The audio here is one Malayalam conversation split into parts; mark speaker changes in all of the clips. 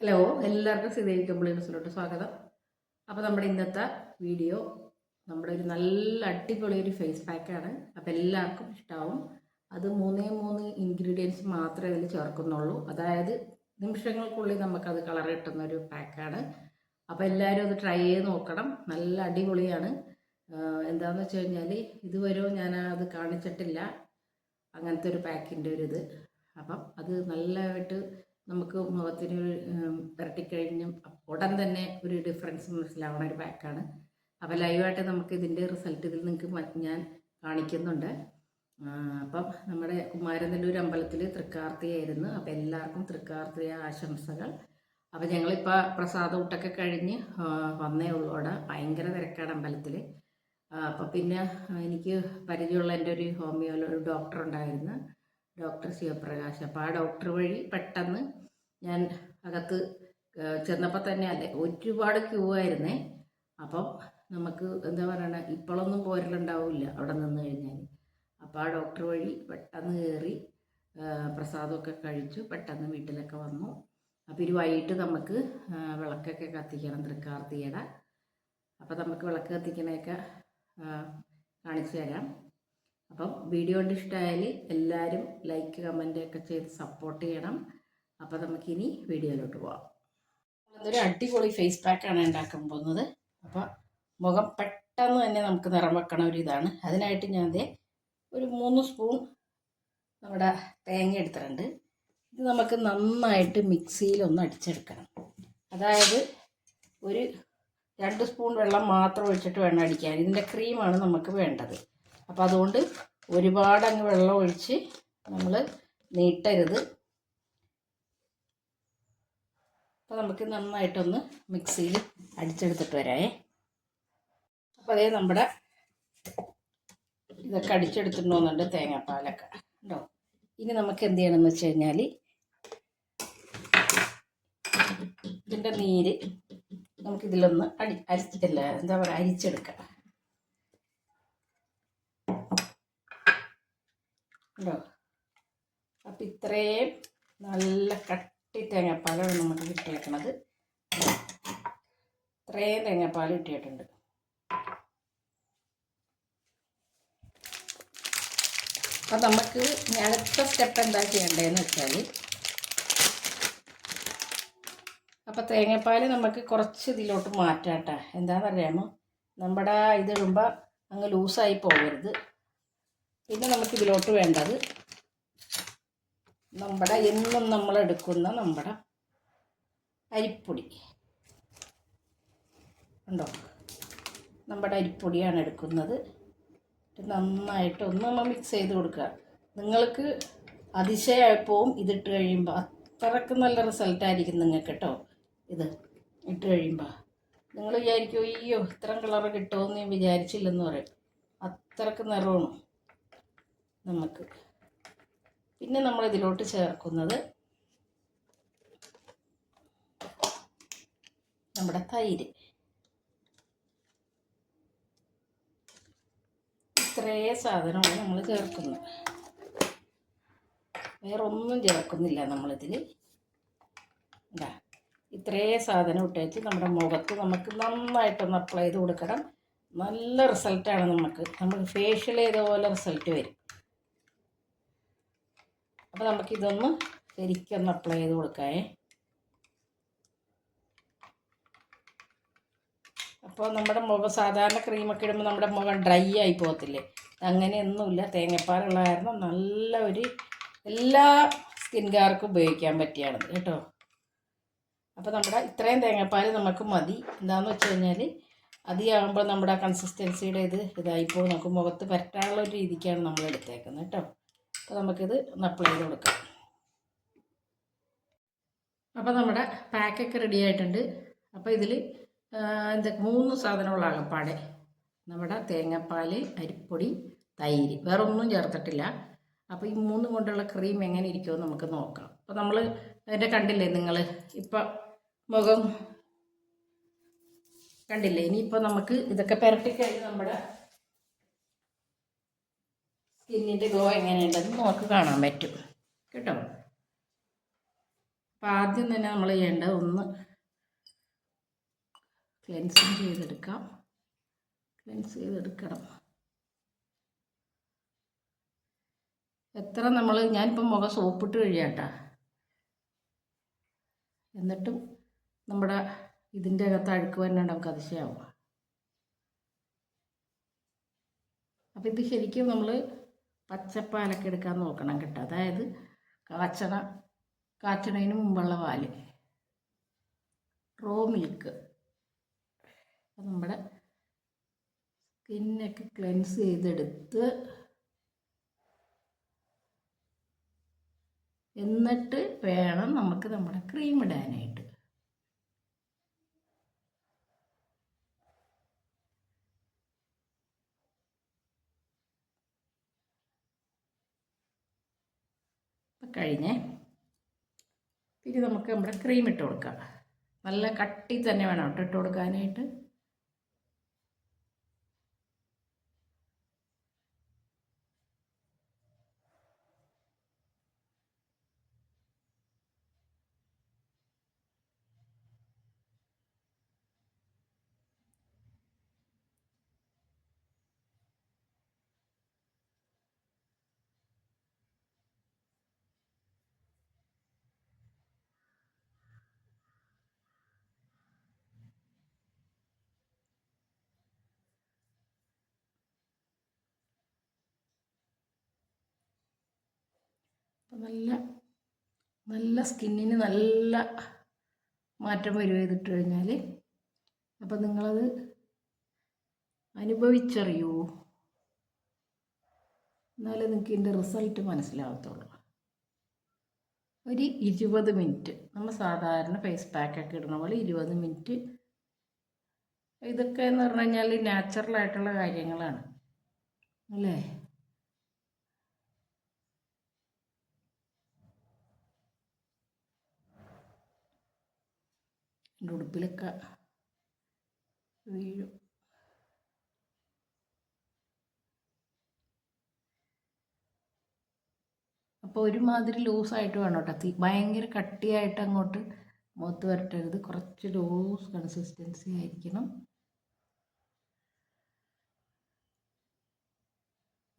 Speaker 1: ഹലോ എല്ലാവർക്കും ശ്രീദേവി കമ്പിളിനസിലോട്ട് സ്വാഗതം. അപ്പോൾ നമ്മുടെ ഇന്നത്തെ വീഡിയോ നമ്മുടെ ഒരു നല്ല അടിപൊളി ഒരു ഫേസ് പാക്കാണ് അപ്പോൾ എല്ലാവർക്കും ഇഷ്ടമാവും അത് മൂന്നേ മൂന്ന് ഇൻഗ്രീഡിയൻസ് മാത്രമേ അതിൽ ചേർക്കുന്നുള്ളൂ. അതായത് നിമിഷങ്ങൾക്കുള്ളിൽ നമുക്കത് കളർ കിട്ടുന്ന ഒരു പാക്കാണ് അപ്പോൾ എല്ലാവരും അത് ട്രൈ ചെയ്ത് നോക്കണം. നല്ല അടിപൊളിയാണ്. എന്താണെന്ന് വെച്ച് കഴിഞ്ഞാൽ ഇതുവരെ ഞാൻ അത് കാണിച്ചിട്ടില്ല. അങ്ങനത്തെ ഒരു പാക്കിന്റെ ഒരു ഇത്. അപ്പം അത് നല്ലതായിട്ട് നമുക്ക് മുഖത്തിന് ഒരു പുരട്ടിക്കഴിഞ്ഞും ഉടൻ തന്നെ ഒരു ഡിഫറൻസ് മനസ്സിലാവണ ഒരു പാക്കാണ് അപ്പോൾ ലൈവായിട്ട് നമുക്ക് ഇതിന്റെ റിസൾട്ട് ഇതിൽ നിങ്ങൾക്ക് ഞാൻ കാണിക്കുന്നുണ്ട്. അപ്പം നമ്മുടെ കുമാരനെല്ലൂർ അമ്പലത്തിൽ തൃക്കാർത്തിയായിരുന്നു. അപ്പം എല്ലാവർക്കും തൃക്കാർത്തിയ ആശംസകൾ. അപ്പം ഞങ്ങളിപ്പോൾ പ്രസാദ ഊട്ടൊക്കെ കഴിഞ്ഞ് വന്നേ ഉള്ളൂ അവിടെ. ഭയങ്കര തിരക്കാണ് അമ്പലത്തിൽ അപ്പം പിന്നെ എനിക്ക് പരിചയമുള്ള എന്റെ ഒരു ഹോമിയോ ഒരു ഡോക്ടർ ഉണ്ടായിരുന്നു. ഡോക്ടർ ശിവപ്രകാശ് അപ്പോൾ ആ ഡോക്ടർ വഴി പെട്ടെന്ന് ഞാൻ അകത്ത് ചെന്നപ്പോൾ തന്നെ അല്ലേ ഒരുപാട് ക്യൂ ആയിരുന്നേ. അപ്പം നമുക്ക് എന്താ പറയണ ഇപ്പോഴൊന്നും പോരലുണ്ടാവില്ല അവിടെ നിന്ന് കഴിഞ്ഞാൽ അപ്പോൾ ആ ഡോക്ടർ വഴി പെട്ടെന്ന് കയറി പ്രസാദമൊക്കെ കഴിച്ചു പെട്ടെന്ന് വീട്ടിലൊക്കെ വന്നു. അപ്പോൾ ഇനി വൈകിട്ട് നമുക്ക് വിളക്കൊക്കെ കത്തിക്കണം തൃക്കാർത്തിയുടെ. അപ്പോൾ നമുക്ക് വിളക്ക് കത്തിക്കണയൊക്കെ കാണിച്ചു തരാം. അപ്പം വീഡിയോ ഇഷ്ടമായാൽ എല്ലാവരും ലൈക്ക് കമന്റ് ഒക്കെ ചെയ്ത് സപ്പോർട്ട് ചെയ്യണം. അപ്പോൾ നമുക്കിനി വീഡിയോയിലോട്ട് പോവാം. അതൊരു അടിപൊളി ഫേസ് പാക്കാണ് ഉണ്ടാക്കാൻ പോകുന്നത്. അപ്പോൾ മുഖം പെട്ടെന്ന് തന്നെ നമുക്ക് നിറം വെക്കണ ഒരു ഇതാണ്. അതിനായിട്ട് ഞാൻ അതേ ഒരു മൂന്ന് സ്പൂൺ നമ്മുടെ തേങ്ങ എടുത്തിട്ടുണ്ട്. ഇത് നമുക്ക് നന്നായിട്ട് മിക്സിയിലൊന്ന് അടിച്ചെടുക്കണം. അതായത് ഒരു രണ്ട് സ്പൂൺ വെള്ളം മാത്രം ഒഴിച്ചിട്ട് വേണം അടിക്കാൻ. ഇതിന്റെ ക്രീമാണ് നമുക്ക് വേണ്ടത്. അപ്പോൾ അതുകൊണ്ട് ഒരുപാട് അങ്ങ് വെള്ളം ഒഴിച്ച് നമ്മൾ നീട്ടരുത്. അപ്പോൾ നമുക്ക് നന്നായിട്ടൊന്ന് മിക്സിയിൽ അടിച്ചെടുത്തിട്ട് വരാമേ അപ്പോൾ അതേ നമ്മുടെ ഇതൊക്കെ അടിച്ചെടുത്തിട്ടുണ്ടോന്നുണ്ട് തേങ്ങാപ്പാലൊക്കെ. ഉണ്ടോ ഇനി നമുക്ക് എന്ത് ചെയ്യണമെന്ന് വെച്ച് കഴിഞ്ഞാൽ ഇതിന്റെ നീര് നമുക്കിതിലൊന്ന് അടി അരിച്ചിട്ടില്ല. എന്താ പറയുക അരിച്ചെടുക്കാം. ഉണ്ടോ? അപ്പം ഇത്രയും നല്ല കട്ടി തേങ്ങാപ്പാലാണ് നമുക്ക് കിട്ടിയേക്കണത്. ഇത്രയും തേങ്ങാപ്പാൽ കിട്ടിയിട്ടുണ്ട്. അപ്പം നമുക്ക് അടുത്ത സ്റ്റെപ്പ് എന്താ ചെയ്യേണ്ടതെന്ന് വെച്ചാൽ അപ്പം തേങ്ങാപ്പാൽ നമുക്ക് കുറച്ച് ഇതിലോട്ട് മാറ്റാം കേട്ടോ എന്താണെന്നറിയാമോ? നമ്മുടെ ഇതിടുമ്പോൾ അങ്ങ് ലൂസായി പോകരുത്. പിന്നെ നമുക്ക് ഇതിലോട്ട് വേണ്ടത് നമ്മുടെ എന്നും നമ്മൾ എടുക്കുന്ന നമ്മുടെ അരിപ്പൊടി. ഉണ്ടോ നമ്മുടെ അരിപ്പൊടിയാണ് എടുക്കുന്നത്. നന്നായിട്ട് ഒന്ന് നമ്മൾ മിക്സ് ചെയ്ത് കൊടുക്കുക. നിങ്ങൾക്ക് അതിശയപ്പോവും ഇതിട്ട് കഴിയുമ്പോൾ അത്രയ്ക്ക് നല്ല റിസൾട്ടായിരിക്കും നിങ്ങൾക്ക് കേട്ടോ ഇത് ഇട്ട് കഴിയുമ്പോൾ നിങ്ങൾ വിചാരിക്കും അയ്യോ ഇത്രയും കളറ് കിട്ടുമെന്ന് ഞാൻ വിചാരിച്ചില്ലെന്ന് പറയും. അത്രയ്ക്ക് നിറമാണ് നമുക്ക്. പിന്നെ നമ്മൾ ഇതിലോട്ട് ചേർക്കുന്നത് നമ്മുടെ തൈര്. ഇത്രേ സാധനമാണ് നമ്മൾ ചേർക്കുന്നത്. വേറെ ഒന്നും ചേർക്കുന്നില്ല നമ്മളിതിൽ എന്താ ഇത്രേ സാധനം ഇട്ടേച്ച് നമ്മുടെ മുഖത്ത് നമുക്ക് നന്നായിട്ടൊന്ന് അപ്ലൈ ചെയ്ത് കൊടുക്കണം. നല്ല റിസൾട്ടാണ് നമുക്ക്. നമ്മൾ ഫേഷ്യൽ ചെയ്ത പോലെ റിസൾട്ട് വരും. അപ്പോൾ നമുക്കിതൊന്ന് ശരിക്കൊന്ന് അപ്ലൈ ചെയ്ത് കൊടുക്കാമേ അപ്പോൾ നമ്മുടെ മുഖം സാധാരണ ക്രീമൊക്കെ ഇടുമ്പോൾ നമ്മുടെ മുഖം ഡ്രൈ ആയി പോകത്തില്ലേ? അങ്ങനെയൊന്നുമില്ല. തേങ്ങാപ്പാലുള്ള കാരണം നല്ല ഒരു എല്ലാ സ്കിൻകാർക്കും ഉപയോഗിക്കാൻ പറ്റിയാണ് കേട്ടോ. അപ്പോൾ നമ്മുടെ ഇത്രയും തേങ്ങാപ്പാൽ നമുക്ക് മതി. എന്താണെന്ന് വെച്ച് കഴിഞ്ഞാൽ അധികമാകുമ്പോൾ നമ്മുടെ കൺസിസ്റ്റൻസിയുടെ ഇത് ഇതായിപ്പോൾ നമുക്ക് മുഖത്ത് പരട്ടാനുള്ള ഒരു രീതിക്കാണ് നമ്മൾ എടുത്തേക്കുന്നത് കേട്ടോ. അപ്പോൾ നമുക്കിത് ഒന്ന് ചെയ്ത് കൊടുക്കാം. അപ്പോൾ നമ്മുടെ പാക്കൊക്കെ റെഡി ആയിട്ടുണ്ട്. അപ്പോൾ ഇതിൽ എന്താ മൂന്ന് സാധനമുള്ള പാടെ നമ്മുടെ തേങ്ങാപ്പാൽ അരിപ്പൊടി തൈര്. വേറെ ഒന്നും ചേർത്തിട്ടില്ല. അപ്പോൾ ഈ മൂന്ന് കൊണ്ടുള്ള ക്രീം എങ്ങനെ ഇരിക്കുമോ നമുക്ക് നോക്കാം. അപ്പോൾ നമ്മൾ അതിന്റെ കണ്ടില്ലേ നിങ്ങൾ ഇപ്പം മുഖം കണ്ടില്ലേ? ഇനിയിപ്പോൾ നമുക്ക് ഇതൊക്കെ പുരട്ടിക്കഴിഞ്ഞ് നമ്മുടെ സ്കിന്നിന്റെ ഗോ എങ്ങനെയുണ്ടെന്ന് നമുക്ക് കാണാൻ പറ്റും. കേട്ടോ? അപ്പം ആദ്യം തന്നെ നമ്മൾ ചെയ്യേണ്ടത് ഒന്ന് ക്ലെൻസിങ് ചെയ്തെടുക്കാം. ക്ലെൻസ് ചെയ്തെടുക്കണം. എത്ര നമ്മൾ ഞാനിപ്പം മുഖം സോപ്പിട്ട് കഴിയാട്ടാ. എന്നിട്ടും നമ്മുടെ ഇതിന്റെ അകത്ത് അഴുക്ക് തന്നെ നമുക്ക് അതിശയാവും. അപ്പം ഇത് ശരിക്കും നമ്മൾ പച്ചപ്പാലൊക്കെ എടുക്കാൻ നോക്കണം കേട്ടോ. അതായത് കാച്ചണ കാച്ചണതിന് മുമ്പുള്ള പാൽ. Raw milk. നമ്മുടെ സ്കിന്നൊക്കെ ക്ലെൻസ് ചെയ്തെടുത്ത് എന്നിട്ട് വേണം നമുക്ക് നമ്മുടെ ക്രീം ഇടാനായിട്ട് ഇപ്പം കഴിഞ്ഞേ പിന്നെ നമുക്ക് നമ്മുടെ ക്രീം ഇട്ട് കൊടുക്കാം. നല്ല കട്ടി തന്നെ വേണം ഇട്ട് കൊടുക്കാനായിട്ട്. നല്ല നല്ല സ്കിന്നിന് നല്ല മാറ്റം വരും ചെയ്തിട്ട് കഴിഞ്ഞാൽ അപ്പം നിങ്ങളത് അനുഭവിച്ചറിയൂ? എന്നാലേ നിങ്ങൾക്ക് ഇതിന്റെ റിസൾട്ട് മനസ്സിലാകത്തുള്ളൂ ഒരു ഇരുപത് മിനിറ്റ് നമ്മൾ സാധാരണ ഫേസ് പാക്കൊക്കെ ഇടുന്ന പോലെ ഇരുപത് മിനിറ്റ്. ഇതൊക്കെ എന്ന് പറഞ്ഞു കഴിഞ്ഞാൽ നാച്ചുറലായിട്ടുള്ള കാര്യങ്ങളാണ്. അല്ലേ? എന്റെ ഉടുപ്പിലൊക്കെ വീഴും. അപ്പോൾ ഒരുമാതിരി ലൂസായിട്ട് വേണം കേട്ടോ ഭയങ്കര കട്ടിയായിട്ട് അങ്ങോട്ട് മുഖത്ത് വരട്ടരുത്. കുറച്ച് ലൂസ് കൺസിസ്റ്റൻസി ആയിരിക്കണം.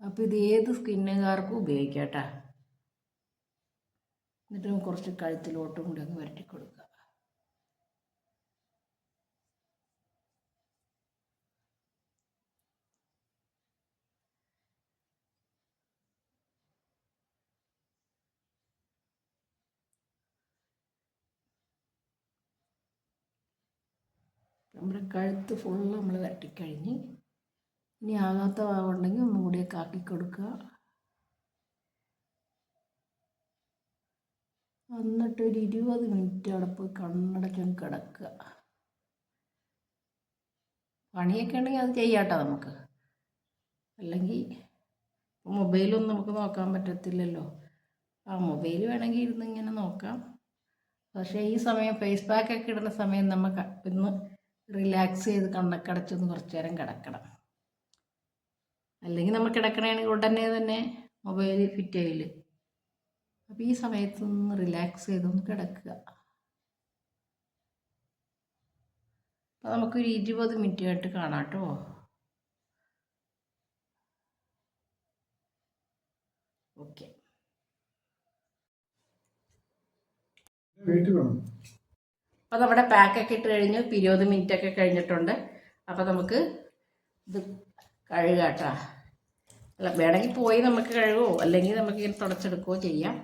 Speaker 1: അപ്പോൾ ഇത് ഏത് സ്കിന്നുകാർക്കും ഉപയോഗിക്കാം കേട്ടോ. എന്നിട്ട് കുറച്ച് കഴുത്തിലോട്ടും കൂടി ഒന്ന് വരട്ടി കൊടുക്കുക നമ്മുടെ കഴുത്ത് ഫുള്ള് നമ്മൾ വരട്ടിക്കഴിഞ്ഞ് ഇനി ആകാത്ത ഭാഗമുണ്ടെങ്കിൽ ഒന്നും കൂടിയൊക്കെ ആക്കി കൊടുക്കുക. എന്നിട്ട് ഒരു ഇരുപത് മിനിറ്റ് അവിടെ പോയി കണ്ണടച്ചങ്ങ് കിടക്കുക. പണിയൊക്കെ ഉണ്ടെങ്കിൽ അത് ചെയ്യാട്ടോ നമുക്ക്. അല്ലെങ്കിൽ മൊബൈലൊന്നും നമുക്ക് നോക്കാൻ പറ്റത്തില്ലല്ലോ. ആ മൊബൈൽ വേണമെങ്കിൽ ഇരുന്ന് ഇങ്ങനെ നോക്കാം. പക്ഷേ ഈ സമയം ഫേസ് പാക്കൊക്കെ ഇടുന്ന സമയം നമുക്ക് ഒന്ന് റിലാക്സ് ചെയ്ത് കണ്ണൊക്കെ അടച്ചൊന്ന് കുറച്ച് നേരം കിടക്കണം. അല്ലെങ്കിൽ നമ്മൾ കിടക്കണമെങ്കിൽ ഉടനെ തന്നെ മൊബൈൽ ഫിറ്റ് ആയില്ല? അപ്പോൾ ഈ സമയത്ത് ഒന്ന് റിലാക്സ് ചെയ്തൊന്ന് കിടക്കുക. അപ്പോൾ നമുക്കൊരു ഇരുപത് മിനിറ്റ് ആയിട്ട് കാണാം കേട്ടോ. ഓക്കെ
Speaker 2: വെയിറ്റ് വേണം
Speaker 1: അപ്പോൾ നമ്മുടെ പാക്കൊക്കെ ഇട്ട് കഴിഞ്ഞ്. ഇരുപത് മിനിറ്റ് ഒക്കെ കഴിഞ്ഞിട്ടുണ്ട്. അപ്പോൾ നമുക്ക് ഇത് കഴുകാം കേട്ടോ അല്ല വേണമെങ്കിൽ പോയി നമുക്ക് കഴുകുമോ അല്ലെങ്കിൽ നമുക്ക് ഇങ്ങനെ തുടച്ചെടുക്കുകയോ ചെയ്യാം.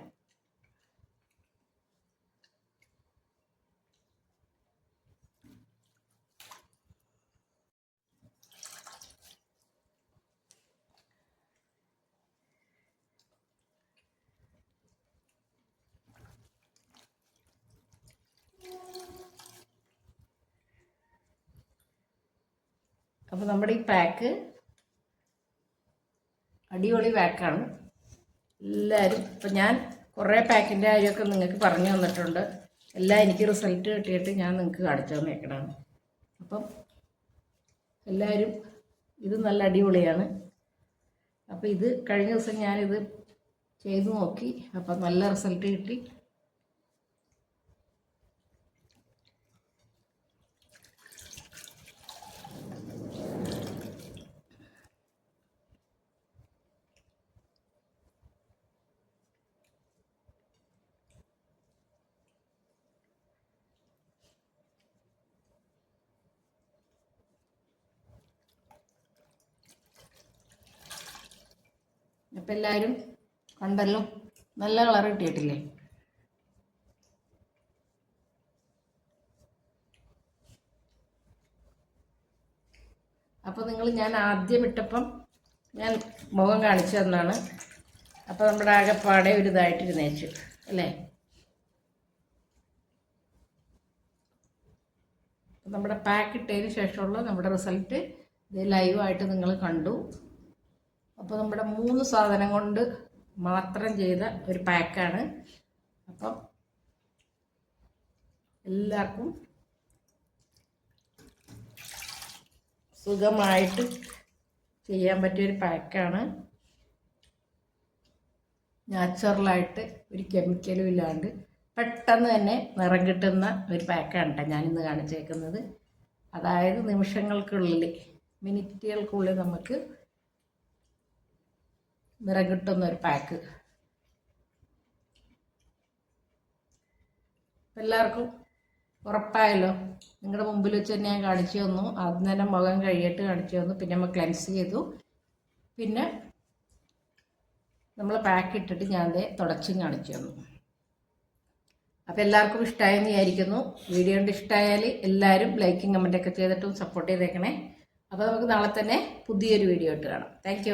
Speaker 1: അപ്പോൾ നമ്മുടെ ഈ പാക്ക് അടിപൊളി പാക്കാണ്. എല്ലാവരും ഇപ്പം ഞാൻ കുറേ പാക്കിന്റെ കാര്യമൊക്കെ നിങ്ങൾക്ക് പറഞ്ഞു തന്നിട്ടുണ്ട്. എല്ലാം എനിക്ക് റിസൾട്ട് കിട്ടിയിട്ട് ഞാൻ നിങ്ങൾക്ക് കാണിച്ചു തന്നേക്കണം അപ്പം എല്ലാവരും ഇത് നല്ല അടിപൊളിയാണ്. അപ്പോൾ ഇത് കഴിഞ്ഞ ദിവസം ഞാനിത് ചെയ്തു നോക്കി. അപ്പം നല്ല റിസൾട്ട് കിട്ടി. അപ്പം എല്ലാവരും കണ്ടല്ലോ? നല്ല കളർ കിട്ടിയിട്ടില്ലേ? അപ്പോൾ നിങ്ങൾ ഞാൻ ആദ്യം ഇട്ടപ്പം ഞാൻ മുഖം കാണിച്ചു തന്നാണ്. അപ്പോൾ നമ്മുടെ ആകെപ്പാടെ ഒരു ഇതായിട്ടിരുന്നേച്ചു അല്ലേ? നമ്മുടെ പാക്ക് ഇട്ടതിന് ശേഷമുള്ള നമ്മുടെ റിസൾട്ട് ഇത് ലൈവായിട്ട് നിങ്ങൾ കണ്ടു. അപ്പോൾ നമ്മുടെ മൂന്ന് സാധനം കൊണ്ട് മാത്രം ചെയ്ത ഒരു പാക്കാണ്. അപ്പം എല്ലാവർക്കും സുഖമായിട്ട് ചെയ്യാൻ പറ്റിയ ഒരു പാക്കാണ്. നാച്ചുറലായിട്ട് ഒരു കെമിക്കലും ഇല്ലാണ്ട് പെട്ടെന്ന് തന്നെ നിറം കിട്ടുന്ന ഒരു പാക്കാണ് കേട്ടോ ഞാനിന്ന് കാണിച്ചേക്കുന്നത്. അതായത് നിമിഷങ്ങൾക്കുള്ളിൽ മിനിറ്റുകൾക്കുള്ളിൽ നമുക്ക് നിറം കിട്ടുന്ന ഒരു പാക്ക് എല്ലാവർക്കും ഉറപ്പായല്ലോ. നിങ്ങളുടെ മുമ്പിൽ വെച്ച് തന്നെ ഞാൻ കാണിച്ചു തന്നു. ആദ്യം തന്നെ മുഖം കഴിയിട്ട് കാണിച്ചു തന്നു. പിന്നെ നമ്മൾ ക്ലെൻസ് ചെയ്തു. പിന്നെ നമ്മൾ പാക്ക് ഇട്ടിട്ട് ഞാൻ അതേ തുടച്ചും കാണിച്ചു തന്നു. അപ്പോൾ എല്ലാവർക്കും ഇഷ്ടമായെന്ന് വിചാരിക്കുന്നു. വീഡിയോ കൊണ്ട് ഇഷ്ടമായാൽ എല്ലാവരും ലൈക്കും കമന്റൊക്കെ ചെയ്തിട്ടും സപ്പോർട്ട് ചെയ്തേക്കണേ. അപ്പോൾ നമുക്ക് നാളെ തന്നെ പുതിയൊരു വീഡിയോ ഇട്ട് കാണാം. താങ്ക്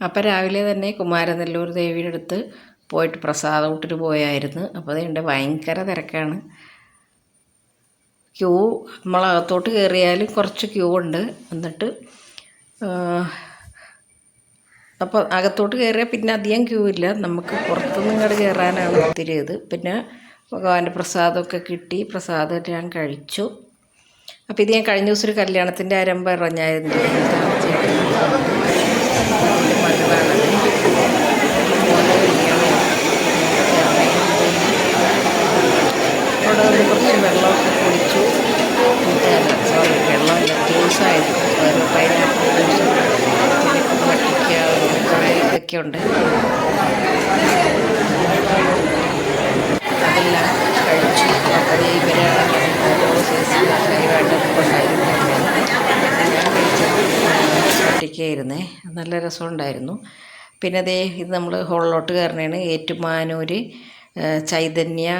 Speaker 1: അപ്പം രാവിലെ തന്നെ കുമാരനെല്ലൂർ ദേവിയുടെ അടുത്ത് പോയിട്ട് പ്രസാദം ഇട്ടിട്ട് പോയായിരുന്നു. അപ്പോൾ അതിന്റെ ഭയങ്കര തിരക്കാണ്. ക്യൂ നമ്മളകത്തോട്ട് കയറിയാലും കുറച്ച് ക്യൂ ഉണ്ട്. എന്നിട്ട് അപ്പോൾ അകത്തോട്ട് കയറിയാൽ പിന്നെ അധികം ക്യൂ ഇല്ല. നമുക്ക് പുറത്തുനിന്ന് ഇങ്ങോട്ട് കയറാനാണ് ഒത്തിരി ഇത്. പിന്നെ ഭഗവാന്റെ പ്രസാദമൊക്കെ കിട്ടി. പ്രസാദം ഞാൻ കഴിച്ചു. അപ്പോൾ ഇത് ഞാൻ കഴിഞ്ഞ ദിവസം ഒരു കല്യാണത്തിന്റെ ആരംഭം ഇറഞ്ഞായിരുന്നു ഇതാണ് ചേട്ടൻ. അതിന്റെ മകളാണ് മോനെ കല്യാണം അവിടെ വന്ന് കുറച്ച് വെള്ളമൊക്കെ കുടിച്ചു സോറി വെള്ളമല്ല ജ്യൂസായിരുന്നു ഒരു പൈനാപ്പിൾ ജ്യൂസ് പിന്നെ വട്ടിക്ക കുറേ ഇതൊക്കെ ഉണ്ട് അതെല്ലാം കഴിച്ചു അപ്പോൾ ഇവരാണ് ഓരോ സൈസ് പരിപാടിയൊക്കെ കൊണ്ടായിരുന്നു ഞാൻ കഴിച്ചത് വട്ടിക്കായിരുന്നേ നല്ല രസമുണ്ടായിരുന്നു. പിന്നെ അതേ ഇത് നമ്മൾ ഹോളിലോട്ട് കയറണേണ് ഏറ്റുമാനൂർ ചൈതന്യ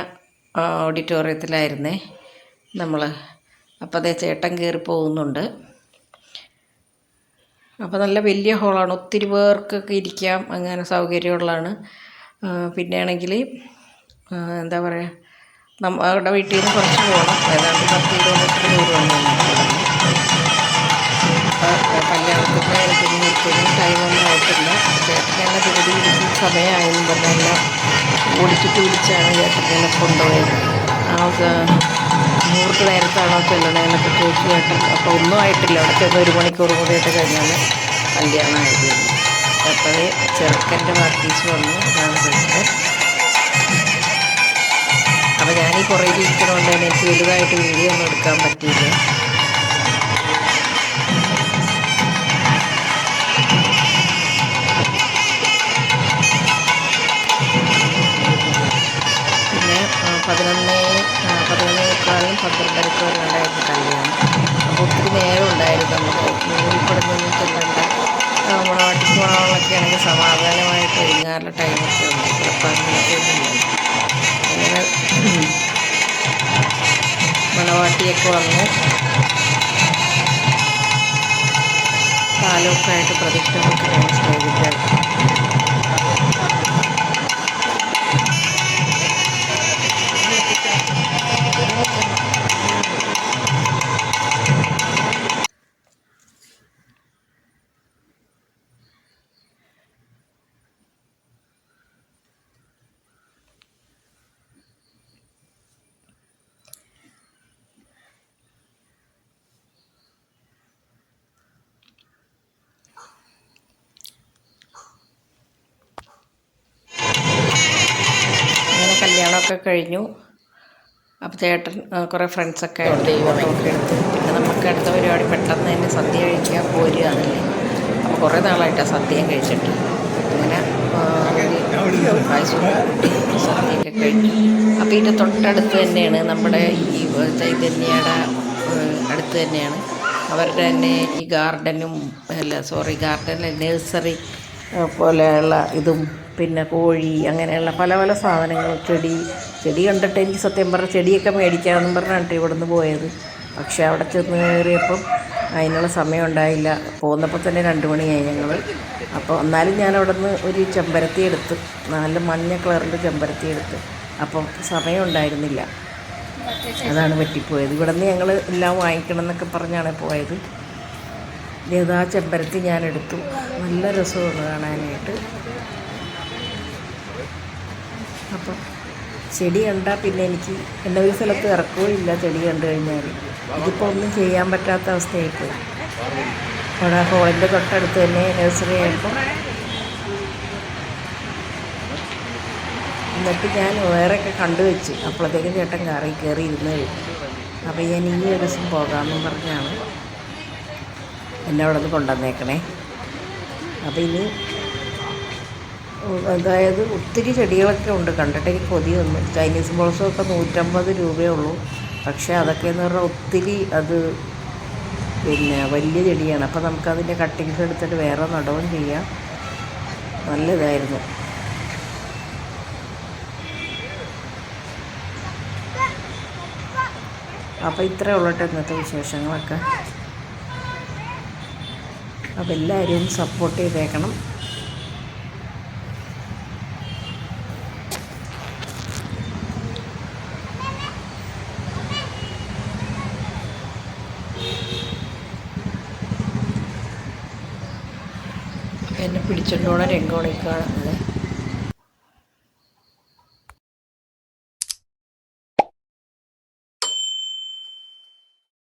Speaker 1: ഓഡിറ്റോറിയത്തിലായിരുന്നേ നമ്മൾ അപ്പോൾ അതേ ചേട്ടൻ കയറി പോകുന്നുണ്ട്. അപ്പോൾ നല്ല വലിയ ഹോളാണ്. ഒത്തിരി പേർക്കൊക്കെ ഇരിക്കാം അങ്ങനെ സൗകര്യമുള്ളതാണ്. പിന്നെയാണെങ്കിൽ എന്താ പറയുക നമ്മുടെ വീട്ടിൽ നിന്ന് കുറച്ച് പോകണം ഏതാണ്ട് പത്ത് കിലോമീറ്റർ ദൂരമുണ്ട് എനിക്ക് നിൽക്കുന്ന ടൈമൊന്നും ആയിട്ടില്ല ചേട്ടനെ തിരുതി വിളിച്ച് സമയമായെന്ന് പറഞ്ഞല്ല ഓടിച്ചിട്ട് വിളിച്ചാണ് ചേട്ടനെ കൊണ്ടുപോയത് ആ മുഹൂർത്ത നേരത്താണോ ചെല്ലണേന്നൊക്കെ ചോദിച്ചു ചേട്ടൻ അപ്പോൾ ഒന്നും ആയിട്ടില്ല അവിടെ ചെന്ന് ഒരു മണിക്കൂർ കൂടിയിട്ട് കഴിഞ്ഞാണ് കല്യാണം ആയത് അപ്പോഴേ ചെറുക്കന്റെ പാർട്ടീസ് വന്നു അതാണ് ചെറുക്കൻ അപ്പോൾ ഞാൻ ഈ കുറേ ഇരിക്കണോണ്ട് തന്നെ എനിക്ക് വലുതായിട്ട് വീഡിയോ ഒന്നും എടുക്കാൻ പറ്റിയില്ല പന്ത്രണ്ടരക്കും വരെയുണ്ടായിരുന്നു കല്യാണം. അപ്പോൾ ഒത്തിരി നേരം ഉണ്ടായിരുന്നു നമുക്ക് മൂടിപ്പടഞ്ഞൊന്നും ചെല്ലണ്ട നമ്മുടെ മണവാട്ടിക്ക് മണവാളൊക്കെ ആണെങ്കിൽ സമാധാനമായിട്ട് ഒരുങ്ങാറുള്ള ടൈമൊക്കെ ഉണ്ട്. ചിലപ്പോൾ അങ്ങനെയൊക്കെ അങ്ങനെ മണവാട്ടിയൊക്കെ വന്ന്. കാലമൊക്കെ ആയിട്ട് പ്രദക്ഷിണമൊക്കെ സ്റ്റേജിൽ കല്യാണമൊക്കെ കഴിഞ്ഞു. അപ്പോൾ ചേട്ടൻ കുറേ ഫ്രണ്ട്സൊക്കെ ആയിട്ട് ഫോട്ടോ എടുത്തു. പിന്നെ നമുക്ക് അടുത്ത പരിപാടി പെട്ടെന്ന് തന്നെ സദ്യ കഴിക്കാൻ പോരുകയാണല്ലേ. അപ്പോൾ കുറേ നാളായിട്ടാണ് സദ്യയും കഴിച്ചിട്ട്. അങ്ങനെ സദ്യയൊക്കെ കഴിഞ്ഞു. അപ്പോൾ ഇതിന്റെ തൊട്ടടുത്ത് തന്നെയാണ് നമ്മുടെ ഈ ചൈതന്യയുടെ അടുത്ത് തന്നെയാണ്. അവരുടെ തന്നെ ഈ ഗാർഡനും അല്ല സോറി ഗാർഡനിലെ നഴ്സറി പോലെയുള്ള ഇതും പിന്നെ കോഴി അങ്ങനെയുള്ള പല പല സാധനങ്ങൾ. ചെടി ചെടി കണ്ടിട്ട് എനിക്ക് സത്യം പറഞ്ഞാൽ ചെടിയൊക്കെ മേടിക്കാമെന്നും പറഞ്ഞിട്ട് ഇവിടുന്ന് പോയത്. പക്ഷേ അവിടെ ചെന്ന് കയറിയപ്പം അതിനുള്ള സമയം ഉണ്ടായില്ല. പോകുന്നപ്പോൾ തന്നെ രണ്ട് മണിയായി ഞങ്ങൾ അപ്പോൾ എന്നാലും ഞാൻ അവിടെ നിന്ന് ഒരു ചെമ്പരത്തി എടുത്ത് നല്ല മഞ്ഞ കളറിന്റെ ചെമ്പരത്തി എടുത്ത്. അപ്പം സമയം ഉണ്ടായിരുന്നില്ല. അതാണ് പറ്റിപ്പോയത്. ഇവിടെ നിന്ന് ഞങ്ങൾ എല്ലാം വാങ്ങിക്കണം എന്നൊക്കെ പറഞ്ഞാണ് പോയത്. ഇതാ ചെമ്പരത്തി ഞാൻ എടുത്തു. നല്ല രസമാണ് കാണാനായിട്ട്. അപ്പം ചെടി കണ്ടാൽ പിന്നെ എനിക്ക് എന്റെ ഒരു സ്ഥലത്ത് ഇറക്കുകയില്ല ചെടി കണ്ടു കഴിഞ്ഞാൽ ഇതിപ്പോൾ ഒന്നും ചെയ്യാൻ പറ്റാത്ത അവസ്ഥയായിപ്പോയി. അവിടെ ഹോളിന്റെ തൊട്ടടുത്ത് തന്നെ നഴ്സറി ആയപ്പോൾ എന്നിട്ട് ഞാൻ വേറെയൊക്കെ കണ്ടു വെച്ചു. അപ്പോഴത്തേക്കും ചേട്ടൻ കയറി കയറി ഇരുന്ന് അപ്പോൾ ഞാൻ ഈ ഒരു ദിവസം പോകാമെന്നും പറഞ്ഞാണ് എന്നെ അവിടെ നിന്ന് കൊണ്ടുവന്നേക്കണേ. അപ്പോൾ ഇനി അതായത് ഒത്തിരി ചെടികളൊക്കെ ഉണ്ട്. കണ്ടിട്ട് എനിക്ക് കൊതിയൊന്നും. ചൈനീസ് ബോൾസൊക്കെ നൂറ്റമ്പത് രൂപയേ ഉള്ളൂ. പക്ഷേ അതൊക്കെ എന്ന് പറഞ്ഞാൽ ഒത്തിരി അത് പിന്നെ വലിയ ചെടിയാണ്. അപ്പോൾ നമുക്കതിന്റെ കട്ടിങ്സ് എടുത്തിട്ട് വേറെ നടവും ചെയ്യാം. നല്ല ഇതായിരുന്നു. അപ്പോൾ ഇത്രേ ഉള്ളട്ടെ ഇന്നത്തെ വിശേഷങ്ങളൊക്കെ. അപ്പോൾ എല്ലാവരും സപ്പോർട്ട് ചെയ്തേക്കണം. എന്നെ രംഗോളിക്കാണ് കാണുന്നത്